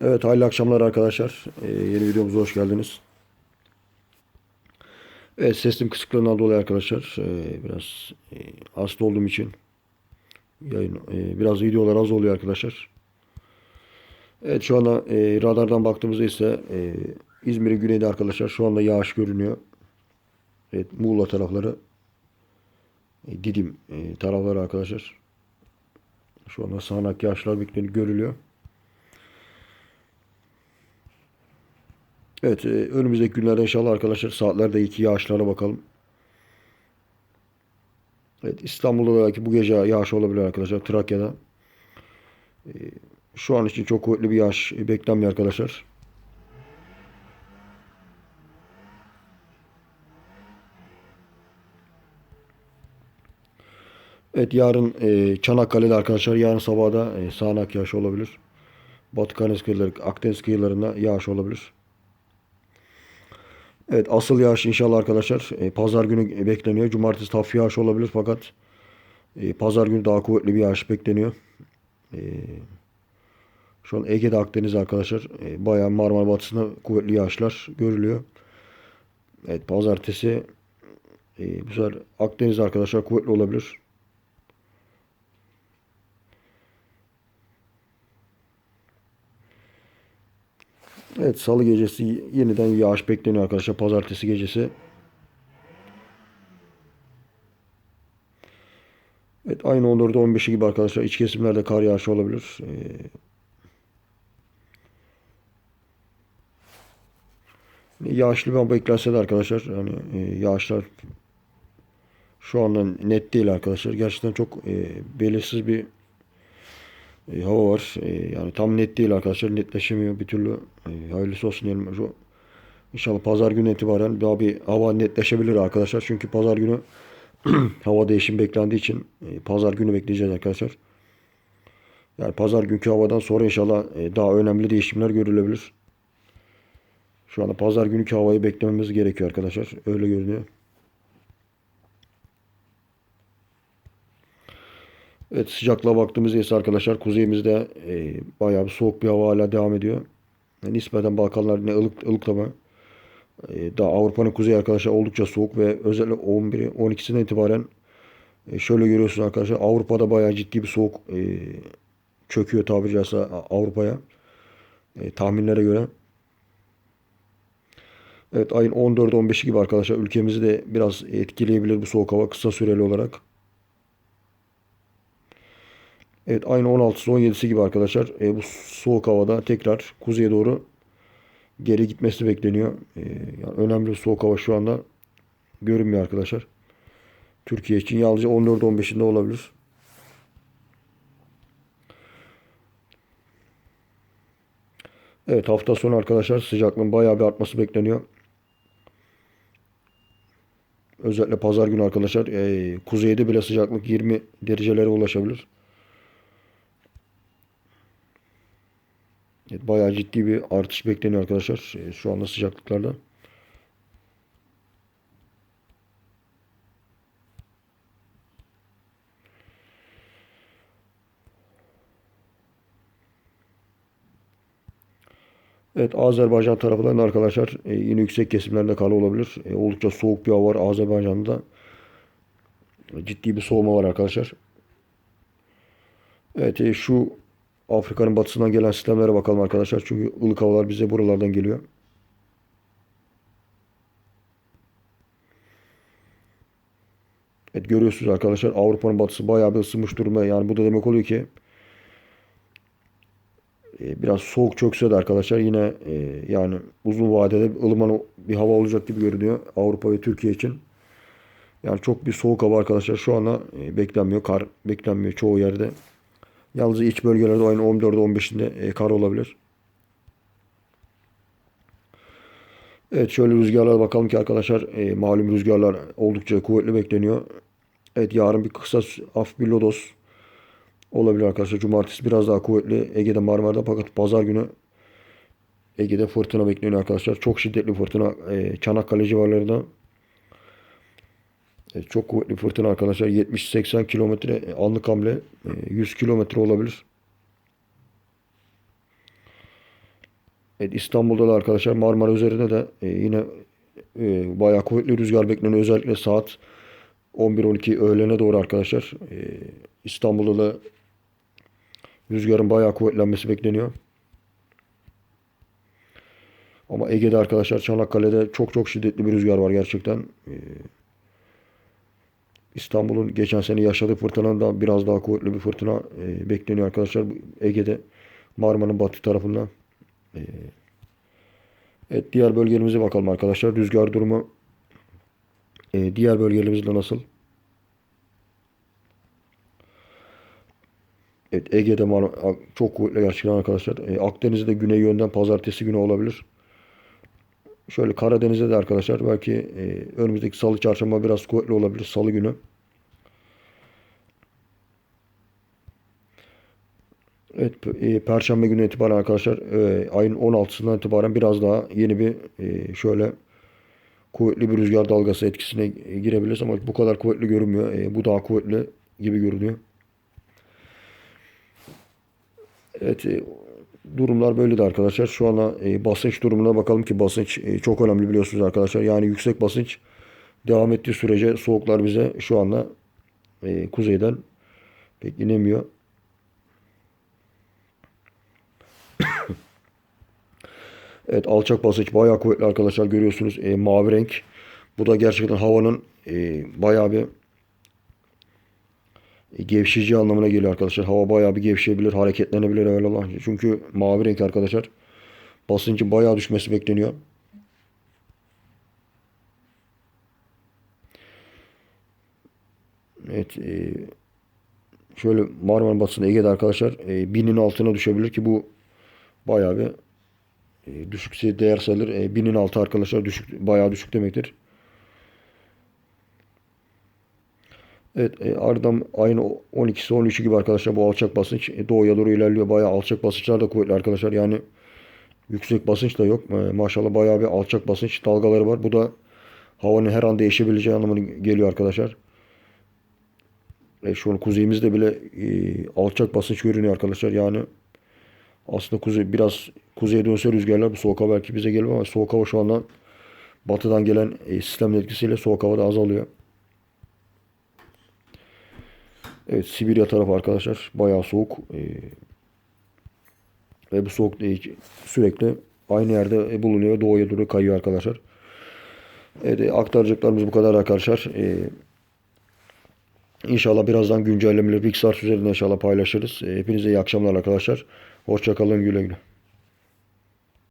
Evet hayırlı akşamlar arkadaşlar. Ee, yeni videomuza hoş geldiniz. Evet sesim kısıklığından dolayı arkadaşlar ee, biraz ee, hasta olduğum için yayın ee, biraz videolar az oluyor arkadaşlar. Evet şu anda ee, radardan baktığımızda ise ee, İzmir'in güneyde arkadaşlar şu anda yağış görünüyor. Evet Muğla tarafları ee, Didim ee, tarafları arkadaşlar. Şu anda sağanak yağışlar bekleniyor görülüyor. Evet, e, önümüzdeki günlerde inşallah arkadaşlar saatlerde iki yağışlara bakalım. Evet, İstanbul'da belki bu gece yağış olabilir arkadaşlar. Trakya'da. E, şu an için çok kuvvetli bir yağış beklenmiyor arkadaşlar. Evet, yarın e, Çanakkale'de arkadaşlar yarın sabahda da e, sağanak yağış olabilir. Batı Karadeniz kıyıları, Akdeniz kıyılarında yağış olabilir. Evet asıl yağış inşallah arkadaşlar e, pazar günü bekleniyor. Cumartesi hafif yağış olabilir fakat e, pazar günü daha kuvvetli bir yağış bekleniyor. E, şu an Ege'de Akdeniz arkadaşlar e, bayağı Marmara Batısı'nda kuvvetli yağışlar görülüyor. Evet pazartesi e, bu sefer Akdeniz arkadaşlar kuvvetli olabilir. Evet salı gecesi yeniden yağış bekleniyor arkadaşlar. Pazartesi gecesi. Evet aynı 14'ü 15'i gibi arkadaşlar iç kesimlerde kar yağışı olabilir. Ee, yağışlı bir hava beklense de arkadaşlar yani e, yağışlar şu anda net değil arkadaşlar. Gerçekten çok e, belirsiz bir e, hava var. E, yani tam net değil arkadaşlar. Netleşemiyor bir türlü. E, hayırlısı olsun diyelim. Şu, inşallah pazar günü itibaren daha bir hava netleşebilir arkadaşlar. Çünkü pazar günü hava değişim beklendiği için e, pazar günü bekleyeceğiz arkadaşlar. Yani pazar günkü havadan sonra inşallah e, daha önemli değişimler görülebilir. Şu anda pazar günkü havayı beklememiz gerekiyor arkadaşlar. Öyle görünüyor. Evet sıcaklığa baktığımızda ise arkadaşlar kuzeyimizde e, bayağı bir soğuk bir hava hala devam ediyor. Yani nispeten Balkanlar ne ılık, ılıklama. E, daha Avrupa'nın kuzeyi arkadaşlar oldukça soğuk ve özellikle 11'i 12'sinden itibaren e, şöyle görüyorsunuz arkadaşlar Avrupa'da bayağı ciddi bir soğuk e, çöküyor tabiri caizse Avrupa'ya. E, tahminlere göre. Evet ayın 14-15'i gibi arkadaşlar ülkemizi de biraz etkileyebilir bu soğuk hava kısa süreli olarak. Evet aynı 16'sı 17'si gibi arkadaşlar. E, bu soğuk havada tekrar kuzeye doğru geri gitmesi bekleniyor. E, yani önemli bir soğuk hava şu anda görünmüyor arkadaşlar. Türkiye için yalnızca 14-15'inde olabilir. Evet hafta sonu arkadaşlar sıcaklığın bayağı bir artması bekleniyor. Özellikle pazar günü arkadaşlar e, kuzeyde bile sıcaklık 20 derecelere ulaşabilir. Evet, bayağı ciddi bir artış bekleniyor arkadaşlar e, şu anda sıcaklıklarda. Evet Azerbaycan tarafından arkadaşlar e, yine yüksek kesimlerde kar olabilir. E, oldukça soğuk bir hava var Azerbaycan'da. Ciddi bir soğuma var arkadaşlar. Evet şu Afrika'nın batısından gelen sistemlere bakalım arkadaşlar. Çünkü ılık havalar bize buralardan geliyor. Evet görüyorsunuz arkadaşlar Avrupa'nın batısı bayağı bir ısınmış durumda. Yani bu da demek oluyor ki e, biraz soğuk çökse de arkadaşlar yine e, yani uzun vadede ılıman bir hava olacak gibi görünüyor Avrupa ve Türkiye için. Yani çok bir soğuk hava arkadaşlar şu anda e, beklenmiyor. Kar beklenmiyor çoğu yerde. Yalnız iç bölgelerde ayın 14'ü 15'inde e, kar olabilir. Evet şöyle rüzgarlara bakalım ki arkadaşlar e, malum rüzgarlar oldukça kuvvetli bekleniyor. Evet yarın bir kısa hafif bir lodos olabilir arkadaşlar. Cumartesi biraz daha kuvvetli Ege'de Marmara'da fakat pazar günü Ege'de fırtına bekleniyor arkadaşlar. Çok şiddetli fırtına e, Çanakkale civarlarında e, çok kuvvetli fırtına arkadaşlar. 70-80 kilometre anlık hamle. E, 100 kilometre olabilir. Evet, İstanbul'da da arkadaşlar Marmara üzerinde de e, yine e, bayağı kuvvetli rüzgar bekleniyor. Özellikle saat 11-12 öğlene doğru arkadaşlar. E, İstanbul'da da rüzgarın bayağı kuvvetlenmesi bekleniyor. Ama Ege'de arkadaşlar Çanakkale'de çok çok şiddetli bir rüzgar var gerçekten. E, İstanbul'un geçen sene yaşadığı fırtınanın da biraz daha kuvvetli bir fırtına e, bekleniyor arkadaşlar. Ege'de Marmara'nın batı tarafından. E, evet diğer bölgelerimize bakalım arkadaşlar. Rüzgar durumu e, diğer bölgelerimizde nasıl? Evet Ege'de Mar- çok kuvvetli gerçekten arkadaşlar. E, Akdeniz'de güney yönden pazartesi günü olabilir. Şöyle Karadeniz'de de arkadaşlar belki e, önümüzdeki salı çarşamba biraz kuvvetli olabilir salı günü. Evet e, Perşembe günü itibaren arkadaşlar e, ayın 16'sından itibaren biraz daha yeni bir e, şöyle kuvvetli bir rüzgar dalgası etkisine girebiliriz ama bu kadar kuvvetli görünmüyor. Bu daha kuvvetli gibi görünüyor. Evet e, durumlar böyle de arkadaşlar. Şu anda e, basınç durumuna bakalım ki basınç çok önemli biliyorsunuz arkadaşlar. Yani yüksek basınç devam ettiği sürece soğuklar bize şu anda kuzeyden pek inemiyor. Evet alçak basınç bayağı kuvvetli arkadaşlar görüyorsunuz e, mavi renk. Bu da gerçekten havanın e, bayağı bir e, gevşeyici anlamına geliyor arkadaşlar. Hava bayağı bir gevşeyebilir, hareketlenebilir evvelallah. Çünkü mavi renk arkadaşlar. Basıncın bayağı düşmesi bekleniyor. Evet. E, şöyle Marmara Batısı'nda Ege'de arkadaşlar e, binin altına düşebilir ki bu bayağı bir e, düşük değer sayılır. E, binin altı arkadaşlar düşük bayağı düşük demektir. Evet e, ardından ayın 12'si 13'ü gibi arkadaşlar bu alçak basınç e, doğuya doğru ilerliyor. Bayağı alçak basınçlar da kuvvetli arkadaşlar. Yani yüksek basınç da yok. E, maşallah bayağı bir alçak basınç dalgaları var. Bu da havanın her an değişebileceği anlamına geliyor arkadaşlar. E, şu an kuzeyimizde bile e, alçak basınç görünüyor arkadaşlar. Yani aslında kuzey biraz kuzeye dönse rüzgarlar bu soğuk hava belki bize geliyor ama soğuk hava şu anda batıdan gelen e, sistemin etkisiyle soğuk hava da azalıyor. Evet Sibirya tarafı arkadaşlar bayağı soğuk. E, ve bu soğuk sürekli aynı yerde bulunuyor. Doğuya doğru kayıyor arkadaşlar. Evet e, aktaracaklarımız bu kadar arkadaşlar. E, İnşallah birazdan güncellemeleri Pixar üzerinde inşallah paylaşırız. E, hepinize iyi akşamlar arkadaşlar. Hoşçakalın güle güle.